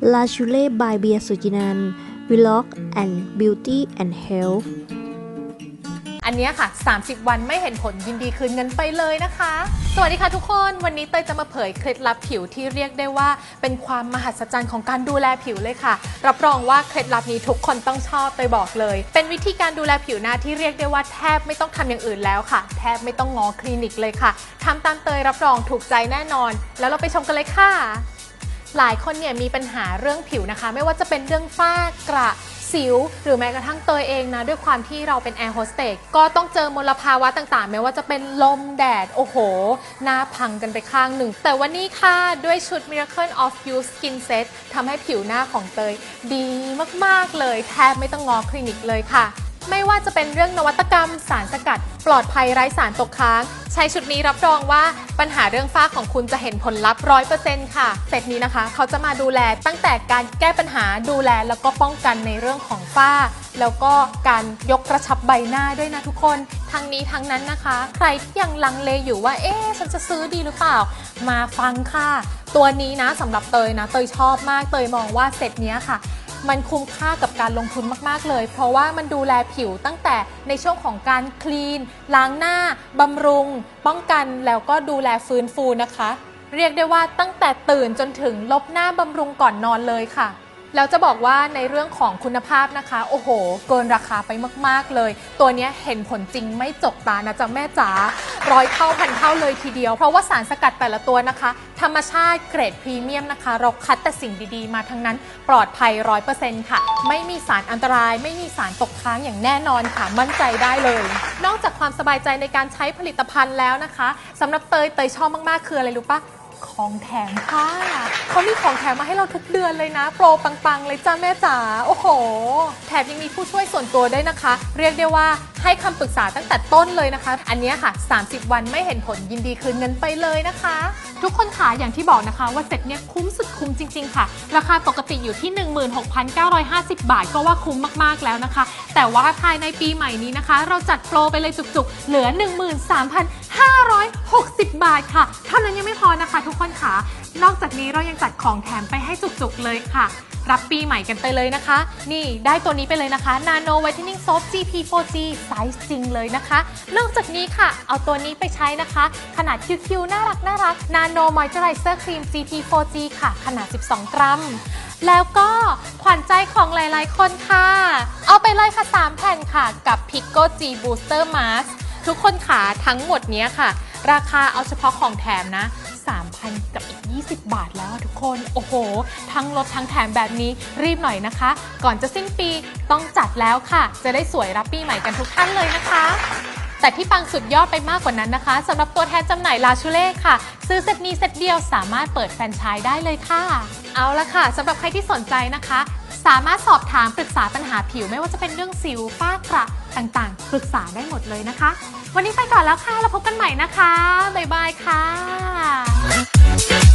La Chule by เบียสุจินัน Vlog and Beauty and Health อันนี้ค่ะ 30 วันไม่เห็นผลยินดีคืนเงินไปเลยนะคะ สวัสดีค่ะทุกคน วันนี้เตยจะมาเผยเคล็ดลับผิวที่เรียกได้ว่า เป็นความมหัศจรรย์ของการดูแลผิวเลยค่ะ รับรองว่าเคล็ดลับนี้ทุกคนต้องชอบเตยบอกเลย เป็นวิธีการดูแลผิวหน้าที่เรียกได้ว่าแทบไม่ต้องทำอย่างอื่นแล้วค่ะ แทบไม่ต้องงอคลินิกเลยค่ะทำตามเตยรับรองถูกใจแน่นอน แล้วเราไปชมกันเลยค่ะ หลายคนเนี่ยมีปัญหาเรื่องผิวนะคะ ไม่ว่าจะเป็นเรื่องฝ้ากระสิว หรือแม้กระทั่งเตยเองนะ ด้วยความที่เราเป็นแอร์โฮสเตสก็ต้องเจอมลภาวะต่างๆ ไม่ว่าจะเป็นลมแดด โอ้โห หน้าพังกันไปข้างหนึ่ง แต่วันนี้ค่ะ ด้วยชุด Miracle of You Skin Set ทำให้ผิวหน้าของเตยดีมากๆเลย แทบไม่ต้องงอคลินิกเลยค่ะ ไม่ว่าจะเป็นเรื่องนวัตกรรม สารสกัด ปลอดภัยไร้สารตกค้าง ใช้ชุดนี้รับรองว่าปัญหาเรื่องฝ้าของคุณจะเห็นผลลัพธ์ร้อยเปอร์เซ็นต์ค่ะเซตนี้นะคะ เขาจะมาดูแลตั้งแต่การแก้ปัญหาดูแลแล้วก็ป้องกันในเรื่องของฝ้า แล้วก็การยกกระชับใบหน้าด้วยนะทุกคนทั้งนี้ทั้งนั้นนะคะ ใครที่ยังลังเลอยู่ว่าเอ๊ะฉันจะซื้อดีหรือเปล่า มาฟังค่ะ ตัวนี้นะสำหรับเตยนะ เตยชอบมากเตยมองว่าเซตเนี้ยค่ะ มันคุ้มค่ากับการลงทุนมากๆเลย เพราะว่ามันดูแลผิวตั้งแต่ในช่วงของการคลีน ล้างหน้าบำรุง ป้องกันแล้วก็ดูแลฟื้นฟูนะคะ เรียกได้ว่าตั้งแต่ตื่นจนถึงลบหน้าบำรุงก่อนนอนเลยค่ะ แล้วจะบอกว่าในเรื่องของคุณภาพนะคะ โอ้โห เกินราคาไปมาก ๆ เลย ตัวนี้เห็นผลจริงไม่จกตานะจ๊ะแม่จ๋าร้อยเท่าพันเท่าเลยทีเดียว เพราะว่าสารสกัดแต่ละตัวนะคะ ธรรมชาติเกรดพรีเมียมนะคะ เราคัดแต่สิ่งดีๆ มาทั้งนั้น ปลอดภัยร้อยเปอร์เซ็นต์ค่ะ ไม่มีสารอันตราย ไม่มีสารตกค้างอย่างแน่นอนค่ะ มั่นใจได้เลย นอกจากความสบายใจในการใช้ผลิตภัณฑ์แล้วนะคะสำหรับเตยเตยชอบมากๆคืออะไรรู้ปะ ของแถมค่ะเขามีของแถมมาให้เราทุกเดือนเลยนะ โปรปังๆ เลยจ้าแม่จ๋าโอ้โห แถมยังมีผู้ช่วยส่วนตัวด้วยนะคะ เรียกได้ว่าให้คำปรึกษาตั้งแต่ต้นเลยนะคะ อันนี้ค่ะ 30 วันไม่เห็นผลยินดีคืนเงินไปเลยนะคะ ทุกคนค่ะอย่างที่บอกนะคะ ว่าเซ็ตเนี้ยคุ้มสุดคุ้มจริง ๆ ค่ะ ราคาปกติอยู่ที่ 16,950 บาท ก็ว่าคุ้มมากๆแล้วนะคะ แต่ว่าภายในปีใหม่นี้นะคะ เราจัดโปรไปเลยจุกๆ เหลือ 560 บาทค่ะ เท่านั้นยังไม่พอนะคะทุกคนค่ะ นอกจากนี้เรายังจัดของแถมไปให้จุกๆเลยค่ะ รับปีใหม่กันไปเลยนะคะ นี่ได้ตัวนี้ไปเลยนะคะ Nano Whitening Soap GP 4G ไซส์จริงเลยนะคะ นอกจากนี้ค่ะ เอาตัวนี้ไปใช้นะคะ ขนาดคิวๆ น่ารักน่ารัก Nano Moisturizer Cream GP 4G ค่ะ ขนาด 12 กรัมแล้วก็ขวัญใจของหลายๆ คนค่ะ เอาไปเลยค่ะ 3 แผ่นค่ะ กับ Pico G Booster Mask ทุกคนขาทั้งหมดนี้ค่ะ ราคาเอาเฉพาะของแถมนะ 3,000 กับอีก 20 บาทแล้วทุกคน โอ้โห ทั้งลดทั้งแถมแบบนี้รีบหน่อยนะคะ ก่อนจะสิ้นปีต้องจัดแล้วค่ะ จะได้สวยรับปีใหม่กันทุกท่านเลยนะคะแต่ที่ปังสุดยอดไปมากกว่านั้นนะคะสำหรับตัวแทนจำหน่ายลาชูเล่ค่ะ ซื้อเซตนี้เซตเดียวสามารถเปิดแฟรนไชส์ได้เลยค่ะ เอาละค่ะสำหรับใครที่สนใจนะคะ สามารถสอบถามปรึกษาปัญหาผิว ไม่ว่าจะเป็นเรื่องสิวฝ้ากระต่างๆ ปรึกษาได้หมดเลยนะคะ วันนี้ไปก่อนแล้วค่ะ แล้วพบกันใหม่นะคะ บ๊ายบายค่ะ